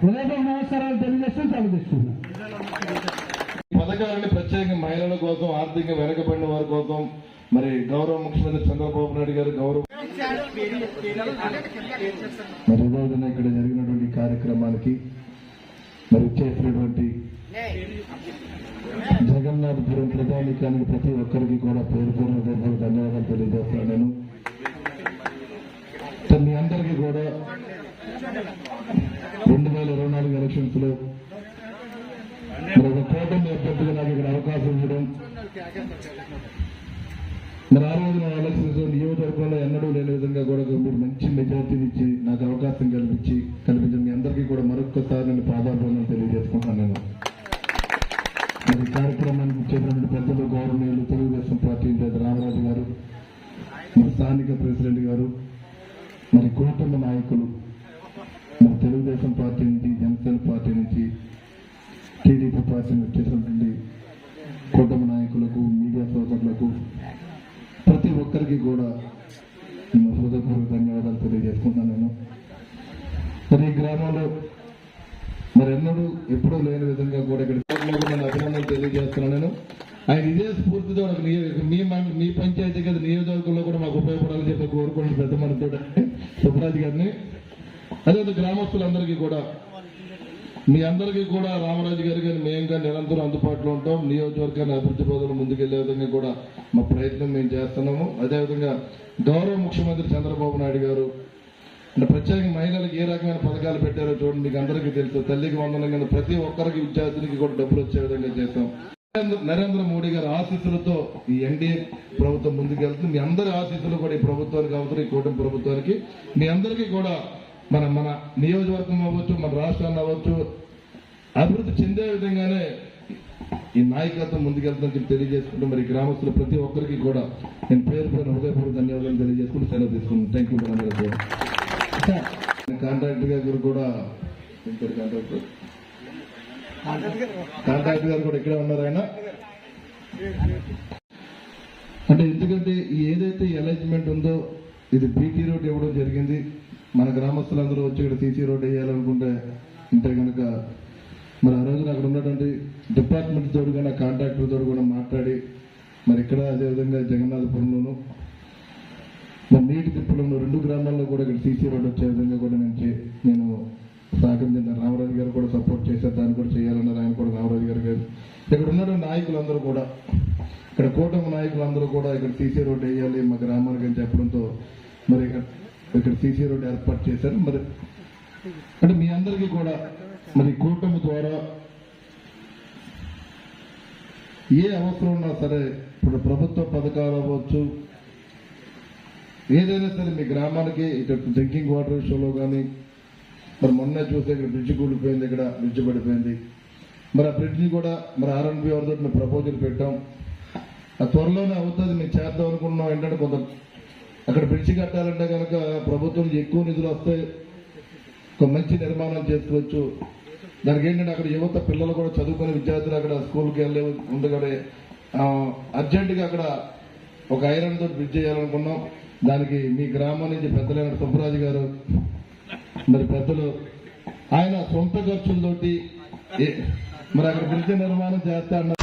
హృదయపూర్వక నమస్కారాలు తెలియజేస్తూ పథకాలని ప్రత్యేక మహిళల కోసం ఆర్థికంగా వెనకబడిన వారి కోసం మరి గౌరవ ముఖ్యమంత్రి చంద్రబాబు నాయుడు గారు గౌరవ మరి ఈ రోజున ఇక్కడ జరిగినటువంటి కార్యక్రమానికి మరి చేసినటువంటి జగన్నాథపురం ప్రజానికానికి ప్రతి ఒక్కరికి కూడా పేరు పేరు ధన్యవాదాలు తెలియజేస్తాను నేను. సో మీ అందరికీ కూడా రెండు వేల ఇరవై నాలుగు ఎలక్షన్స్లో మరి ఒక కూటమి అభ్యర్థిగా నాకు ఇక్కడ అవకాశం ఇవ్వడం. మరి ఆ రోజున ఎలక్షన్స్ నియోజకవర్గంలో ఎన్నడూ లేని విధంగా కూడా మీరు మంచి మెజార్టీనిచ్చి నాకు అవకాశం కల్పించి కల్పించిన మీ అందరికీ కూడా మరొకసారి నేను ప్రతి కూడా నేను హృదయపూర్వక ధన్యవాదాలు తెలియజేసుకున్నాను నేను. మరి ఈ గ్రామంలో మరి ఎన్నడూ ఎప్పుడూ లేని విధంగా కూడా ఇక్కడ నేను అభినందనలు తెలియజేస్తున్నాను నేను. ఆయన ఇదే స్ఫూర్తితో మీ మీ పంచాయతీ కదా నియోజకవర్గంలో కూడా మాకు ఉపయోగపడాలని చెప్పి కోరుకుంటున్న పెద్ద మనతో సుబ్రాజ్ గారిని అదే గ్రామస్తులందరికీ కూడా మీ అందరికీ కూడా రామరాజు గారి గారు మేము కానీ నిరంతరం అందుబాటులో ఉంటాం. నియోజకవర్గాన్ని అభివృద్ధి పదవులు ముందుకెళ్ళే విధంగా కూడా మా ప్రయత్నం మేము చేస్తున్నాము. అదేవిధంగా గౌరవ ముఖ్యమంత్రి చంద్రబాబు నాయుడు గారు అంటే ప్రత్యేకంగా మహిళలకు ఏ రకమైన పథకాలు పెట్టారో చూడండి మీకు అందరికీ తెలుసు. తల్లికి వందనం కింద ప్రతి ఒక్కరికి విద్యార్థులకి కూడా డబ్బులు వచ్చే విధంగా చేస్తాం. నరేంద్ర- నరేంద్ర మోడీ గారి ఆశీస్సులతో ఈ ఎన్డీఏ ప్రభుత్వం ముందుకెళ్తుంది. మీ అందరి ఆశీస్సులు కూడా ఈ ప్రభుత్వానికి అవసరం ఈ కూటమి ప్రభుత్వానికి. మీ అందరికీ కూడా మన మన నియోజకవర్గం అవ్వచ్చు మన రాష్ట్రాన్ని అవ్వచ్చు అభివృద్ధి చెందే విధంగానే ఈ నాయకత్వం ముందుకెళ్తుందని చెప్పి తెలియజేసుకుంటూ మరి గ్రామస్తులు ప్రతి ఒక్కరికి కూడా నేను పేరు పేరు హృదయపూర్వక ధన్యవాదాలు తెలియజేసుకుంటూ సెలవు తీసుకున్నాను థ్యాంక్ యూ మేడం కాంట్రాక్టర్ గారు కూడా కాంట్రాక్టర్ కాంట్రాక్టర్ గారు? కూడా ఇక్కడే ఉన్నారు ఆయన. అంటే ఎందుకంటే ఏదైతే అలైజ్మెంట్ ఉందో ఇది బీటీ రోడ్ ఇవ్వడం జరిగింది. మన గ్రామస్తులందరూ వచ్చి ఇక్కడ సీసీ రోడ్ వేయాలనుకుంటే అంటే కనుక మరి ఆ రోజున అక్కడ ఉన్నటువంటి డిపార్ట్మెంట్ తోడు కూడా కాంట్రాక్టర్ తోడు కూడా మాట్లాడి మరి ఇక్కడ అదేవిధంగా జగన్నాథపురంలోను మరి నీటి తిప్పలను రెండు గ్రామాల్లో కూడా ఇక్కడ సీసీ రోడ్ వచ్చే విధంగా కూడా నేను చే- నేను సహకరించిన రామరాజు గారు కూడా సపోర్ట్ చేశారు. దాన్ని కూడా చేయాలన్నారు. ఆయన కూడా రామరాజు గారు గారు. ఇక్కడ ఉన్నటువంటి నాయకులందరూ కూడా ఇక్కడ కూడా ఇక్కడ సీసీ రోడ్ వేయాలి మా గ్రామానికి అని చెప్పడంతో మరి ఇక్కడ ఇక్కడ సీసీ రోడ్ ఏర్పాటు చేశారు. మరి అంటే మీ అందరికీ కూడా మరి కూటమి ద్వారా ఏ అవసరం ఉన్నా సరే ఇప్పుడు ప్రభుత్వ పథకాలు అవ్వచ్చు. ఏదైనా సరే మీ గ్రామానికి ఇటు డ్రింకింగ్ వాటర్ విషయంలో కానీ మరి మొన్న చూస్తే ఇక్కడ బ్రిడ్జ్ కూలిపోయింది ఇక్కడ బ్రిడ్జ్ పడిపోయింది. మరి ఆ బ్రిడ్జ్ కూడా మరి ఆర్ఎన్బి వారితో మేము ప్రపోజల్ పెట్టాం. త్వరలోనే అవుతుంది మేము చేద్దాం అనుకున్నాం ఏంటంటే కొంత అక్కడ బ్రిడ్జ్ కట్టాలంటే కనుక ప్రభుత్వం ఎక్కువ నిధులు వస్తాయి ఒక మంచి నిర్మాణం చేసుకోవచ్చు. దానికి ఏంటంటే అక్కడ యువత పిల్లలు కూడా చదువుకునే విద్యార్థులు అక్కడ స్కూల్కి వెళ్ళే ఉండగానే అర్జెంటుగా అక్కడ ఒక ఐరన్ తోటి బ్రిడ్జ్ చేయాలనుకున్నాం. దానికి మీ గ్రామం నుంచి పెద్దలైన సుబ్బరాజు గారు మరి పెద్దలు ఆయన సొంత ఖర్చులతోటి ఏ- మరి అక్కడ బ్రిడ్జ్ నిర్మాణం చేస్తా అన్నారు.